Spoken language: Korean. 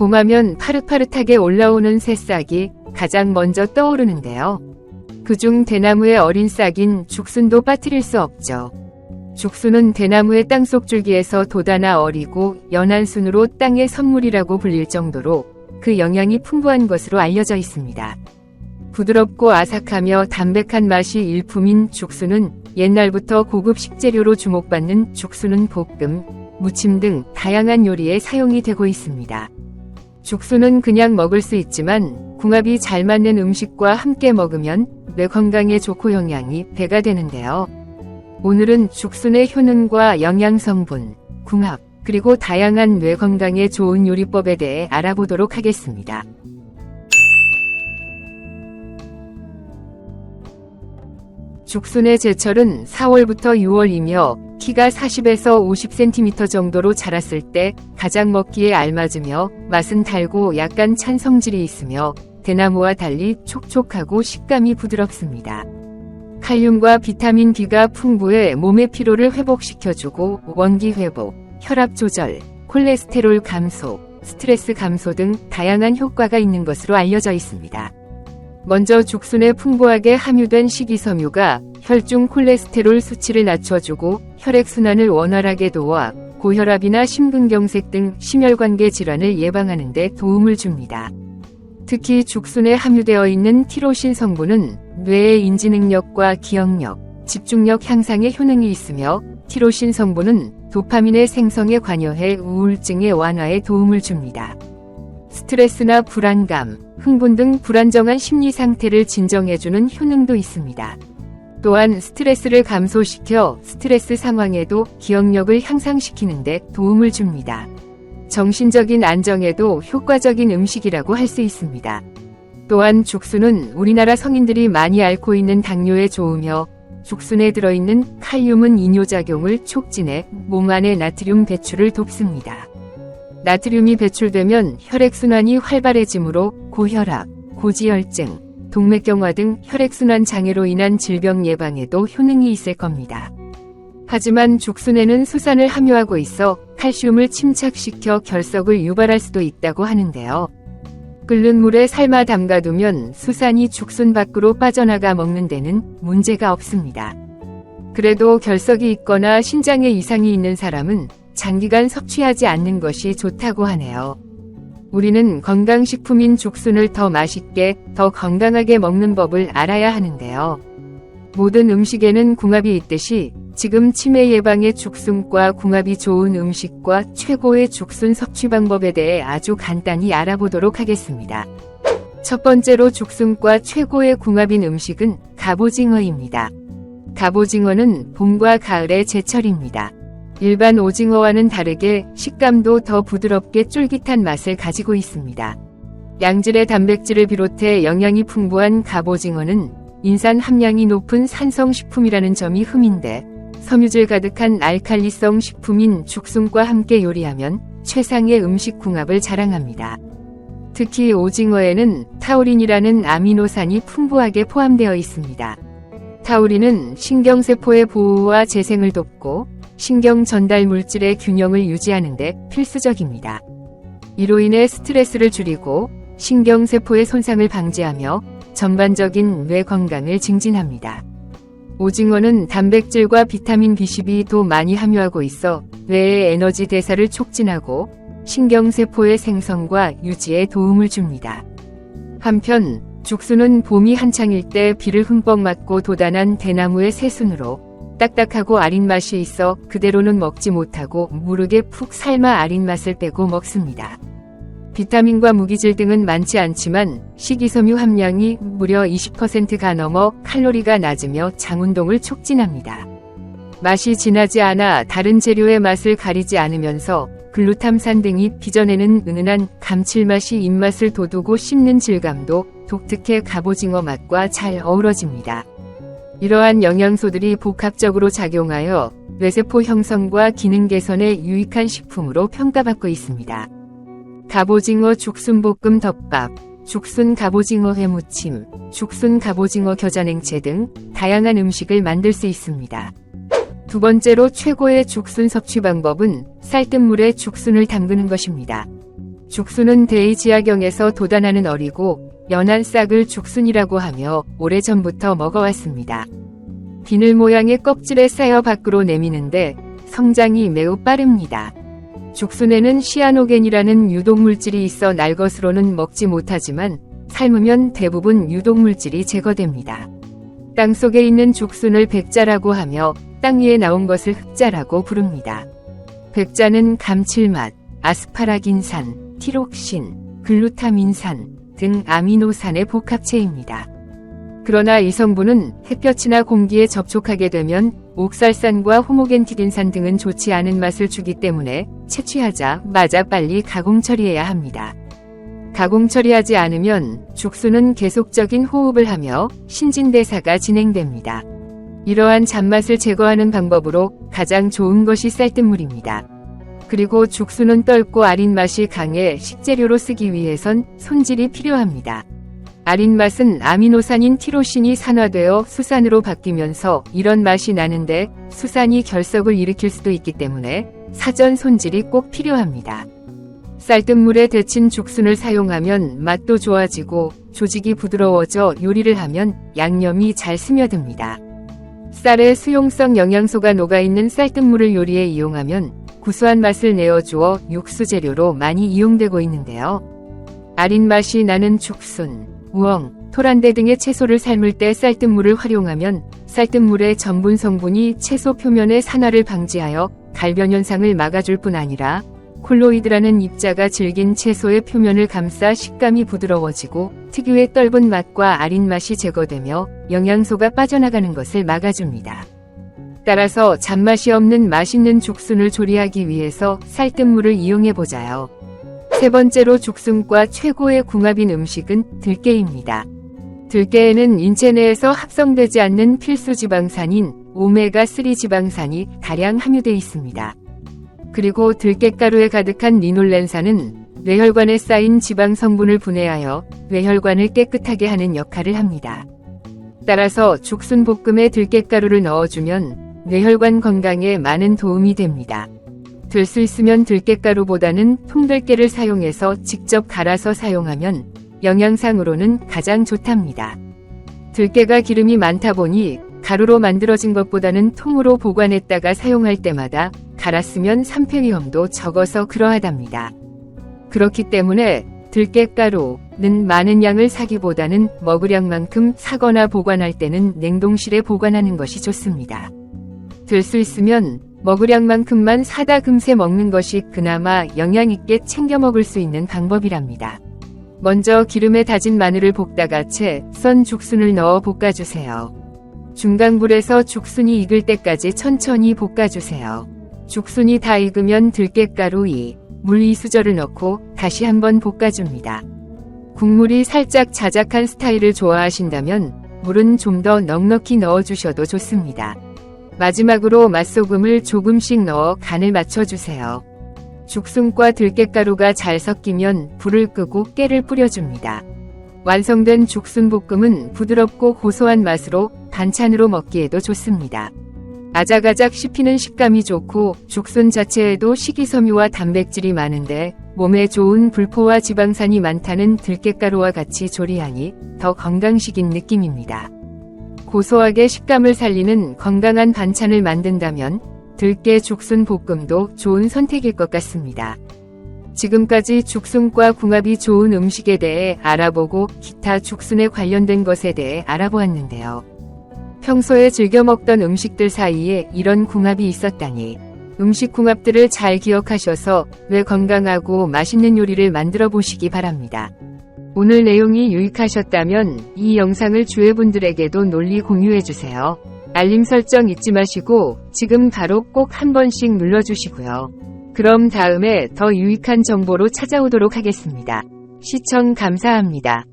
봄하면 파릇파릇하게 올라오는 새싹이 가장 먼저 떠오르는데요. 그중 대나무의 어린 싹인 죽순도 빠뜨릴 수 없죠. 죽순은 대나무의 땅속 줄기에서 돋아나 어리고 연한 순으로 땅의 선물이라고 불릴 정도로 그 영양이 풍부한 것으로 알려져 있습니다. 부드럽고 아삭하며 담백한 맛이 일품인 죽순은 옛날부터 고급 식재료로 주목받는 죽순은 볶음, 무침 등 다양한 요리에 사용이 되고 있습니다. 죽순은 그냥 먹을 수 있지만 궁합이 잘 맞는 음식과 함께 먹으면 뇌 건강에 좋고 영양이 배가 되는데요. 오늘은 죽순의 효능과 영양 성분, 궁합, 그리고 다양한 뇌 건강에 좋은 요리법에 대해 알아보도록 하겠습니다. 죽순의 제철은 4월부터 6월이며 키가 40에서 50cm 정도로 자랐을 때 가장 먹기에 알맞으며 맛은 달고 약간 찬 성질이 있으며 대나무와 달리 촉촉하고 식감이 부드럽습니다. 칼륨과 비타민 B가 풍부해 몸의 피로를 회복시켜주고 원기 회복, 혈압 조절, 콜레스테롤 감소, 스트레스 감소 등 다양한 효과가 있는 것으로 알려져 있습니다. 먼저 죽순에 풍부하게 함유된 식이섬유가 혈중 콜레스테롤 수치를 낮춰주고 혈액순환을 원활하게 도와 고혈압이나 심근경색 등 심혈관계 질환을 예방하는 데 도움을 줍니다. 특히 죽순에 함유되어 있는 티로신 성분은 뇌의 인지 능력과 기억력, 집중력 향상에 효능이 있으며 티로신 성분은 도파민의 생성에 관여해 우울증의 완화에 도움을 줍니다. 스트레스나 불안감, 흥분 등 불안정한 심리 상태를 진정해주는 효능도 있습니다. 또한 스트레스를 감소시켜 스트레스 상황에도 기억력을 향상시키는데 도움을 줍니다. 정신적인 안정에도 효과적인 음식이라고 할 수 있습니다. 또한 죽순은 우리나라 성인들이 많이 앓고 있는 당뇨에 좋으며 죽순에 들어있는 칼륨은 이뇨작용을 촉진해 몸 안의 나트륨 배출을 돕습니다. 나트륨이 배출되면 혈액순환이 활발해지므로 고혈압, 고지혈증, 동맥경화 등 혈액순환 장애로 인한 질병 예방에도 효능이 있을 겁니다. 하지만 죽순에는 수산을 함유하고 있어 칼슘을 침착시켜 결석을 유발할 수도 있다고 하는데요. 끓는 물에 삶아 담가두면 수산이 죽순 밖으로 빠져나가 먹는 데는 문제가 없습니다. 그래도 결석이 있거나 신장에 이상이 있는 사람은 장기간 섭취하지 않는 것이 좋다고 하네요. 우리는 건강식품인 죽순을 더 맛있게, 더 건강하게 먹는 법을 알아야 하는데요. 모든 음식에는 궁합이 있듯이 지금 치매 예방에 죽순과 궁합이 좋은 음식과 최고의 죽순 섭취 방법에 대해 아주 간단히 알아보도록 하겠습니다. 첫 번째로 죽순과 최고의 궁합인 음식은 갑오징어입니다. 갑오징어는 봄과 가을의 제철입니다. 일반 오징어와는 다르게 식감도 더 부드럽게 쫄깃한 맛을 가지고 있습니다. 양질의 단백질을 비롯해 영양이 풍부한 갑오징어는 인산 함량이 높은 산성식품이라는 점이 흠인데 섬유질 가득한 알칼리성 식품인 죽순과 함께 요리하면 최상의 음식 궁합을 자랑합니다. 특히 오징어에는 타우린이라는 아미노산이 풍부하게 포함되어 있습니다. 타우린은 신경세포의 보호와 재생을 돕고 신경 전달 물질의 균형을 유지하는 데 필수적입니다. 이로 인해 스트레스를 줄이고 신경세포의 손상을 방지하며 전반적인 뇌 건강을 증진합니다. 오징어는 단백질과 비타민 B12도 많이 함유하고 있어 뇌의 에너지 대사를 촉진하고 신경세포의 생성과 유지에 도움을 줍니다. 한편 죽순은 봄이 한창일 때 비를 흠뻑 맞고 돋아난 대나무의 새순으로 딱딱하고 아린 맛이 있어 그대로는 먹지 못하고 무르게 푹 삶아 아린 맛을 빼고 먹습니다. 비타민과 무기질 등은 많지 않지만 식이섬유 함량이 무려 20%가 넘어 칼로리가 낮으며 장운동을 촉진합니다. 맛이 진하지 않아 다른 재료의 맛을 가리지 않으면서 글루탐산 등이 빚어내는 은은한 감칠맛이 입맛을 돋우고 씹는 질감도 독특해 갑오징어 맛과 잘 어우러집니다. 이러한 영양소들이 복합적으로 작용하여 뇌세포 형성과 기능 개선에 유익한 식품으로 평가받고 있습니다. 갑오징어 죽순볶음 덮밥, 죽순 갑오징어 회무침, 죽순 갑오징어 겨자냉채 등 다양한 음식을 만들 수 있습니다. 두 번째로 최고의 죽순 섭취 방법은 쌀뜨물에 죽순을 담그는 것입니다. 죽순은 대이지하경에서 도단하는 어리고 연한 싹을 죽순이라고 하며 오래전부터 먹어왔습니다. 비늘 모양의 껍질에 쌓여 밖으로 내미는데 성장이 매우 빠릅니다. 죽순에는 시아노겐이라는 유독물질이 있어 날 것으로는 먹지 못하지만 삶으면 대부분 유독물질이 제거됩니다. 땅 속에 있는 죽순을 백자라고 하며 땅 위에 나온 것을 흑자라고 부릅니다. 백자는 감칠맛, 아스파라긴산, 티록신, 글루타민산 등 아미노산의 복합체입니다. 그러나 이 성분은 햇볕이나 공기에 접촉하게 되면 옥살산과 호모겐티딘산 등은 좋지 않은 맛을 주기 때문에 채취하자 마자 빨리 가공 처리해야 합니다. 가공 처리하지 않으면 죽순은 계속적인 호흡을 하며 신진대사가 진행됩니다. 이러한 잔맛을 제거하는 방법으로 가장 좋은 것이 쌀뜨물입니다. 그리고 죽순은 떫고 아린 맛이 강해 식재료로 쓰기 위해선 손질이 필요합니다. 아린 맛은 아미노산인 티로신이 산화되어 수산으로 바뀌면서 이런 맛이 나는데 수산이 결석을 일으킬 수도 있기 때문에 사전 손질이 꼭 필요합니다. 쌀뜨물에 데친 죽순을 사용하면 맛도 좋아지고 조직이 부드러워져 요리를 하면 양념이 잘 스며듭니다. 쌀에 수용성 영양소가 녹아있는 쌀뜨물을 요리에 이용하면 구수한 맛을 내어주어 육수 재료로 많이 이용되고 있는데요. 아린 맛이 나는 죽순, 우엉, 토란대 등의 채소를 삶을 때 쌀뜨물을 활용하면 쌀뜨물의 전분 성분이 채소 표면의 산화를 방지하여 갈변 현상을 막아줄 뿐 아니라 콜로이드라는 입자가 질긴 채소의 표면을 감싸 식감이 부드러워지고 특유의 떫은 맛과 아린 맛이 제거되며 영양소가 빠져나가는 것을 막아줍니다. 따라서 잔맛이 없는 맛있는 죽순을 조리하기 위해서 쌀뜨물을 이용해 보자요. 세 번째로 죽순과 최고의 궁합인 음식은 들깨입니다. 들깨에는 인체 내에서 합성되지 않는 필수 지방산인 오메가3 지방산이 다량 함유되어 있습니다. 그리고 들깨가루에 가득한 리놀렌산은 뇌혈관에 쌓인 지방 성분을 분해하여 뇌혈관을 깨끗하게 하는 역할을 합니다. 따라서 죽순 볶음에 들깨가루를 넣어주면 뇌혈관 건강에 많은 도움이 됩니다. 될수 있으면 들깨가루보다는 통들깨를 사용해서 직접 갈아서 사용하면 영양상으로는 가장 좋답니다. 들깨가 기름이 많다 보니 가루로 만들어진 것보다는 통으로 보관했다가 사용할 때마다 갈았으면 산패 위험도 적어서 그러하답니다. 그렇기 때문에 들깨가루는 많은 양을 사기보다는 먹으량만큼 사거나 보관할 때는 냉동실에 보관하는 것이 좋습니다. 될수 있으면 먹으량만큼만 사다 금세 먹는 것이 그나마 영양있게 챙겨 먹을 수 있는 방법이랍니다. 먼저 기름에 다진 마늘을 볶다가 채 썬 죽순을 넣어 볶아주세요. 중강불에서 죽순이 익을 때까지 천천히 볶아주세요. 죽순이 다 익으면 들깨가루 2, 물 2수저를 넣고 다시 한번 볶아줍니다. 국물이 살짝 자작한 스타일을 좋아하신다면 물은 좀 더 넉넉히 넣어주셔도 좋습니다. 마지막으로 맛소금을 조금씩 넣어 간을 맞춰주세요. 죽순과 들깨가루가 잘 섞이면 불을 끄고 깨를 뿌려줍니다. 완성된 죽순 볶음은 부드럽고 고소한 맛으로 반찬으로 먹기에도 좋습니다. 아작아작 씹히는 식감이 좋고 죽순 자체에도 식이섬유와 단백질이 많은데 몸에 좋은 불포와 지방산이 많다는 들깨가루와 같이 조리하니 더 건강식인 느낌입니다. 고소하게 식감을 살리는 건강한 반찬을 만든다면 들깨 죽순 볶음도 좋은 선택일 것 같습니다. 지금까지 죽순과 궁합이 좋은 음식에 대해 알아보고 기타 죽순에 관련된 것에 대해 알아보았는데요. 평소에 즐겨 먹던 음식들 사이에 이런 궁합이 있었다니 음식 궁합들을 잘 기억하셔서 왜 건강하고 맛있는 요리를 만들어 보시기 바랍니다. 오늘 내용이 유익하셨다면 이 영상을 주위분들에게도 널리 공유해주세요. 알림 설정 잊지 마시고 지금 바로 꼭 한 번씩 눌러주시고요. 그럼 다음에 더 유익한 정보로 찾아오도록 하겠습니다. 시청 감사합니다.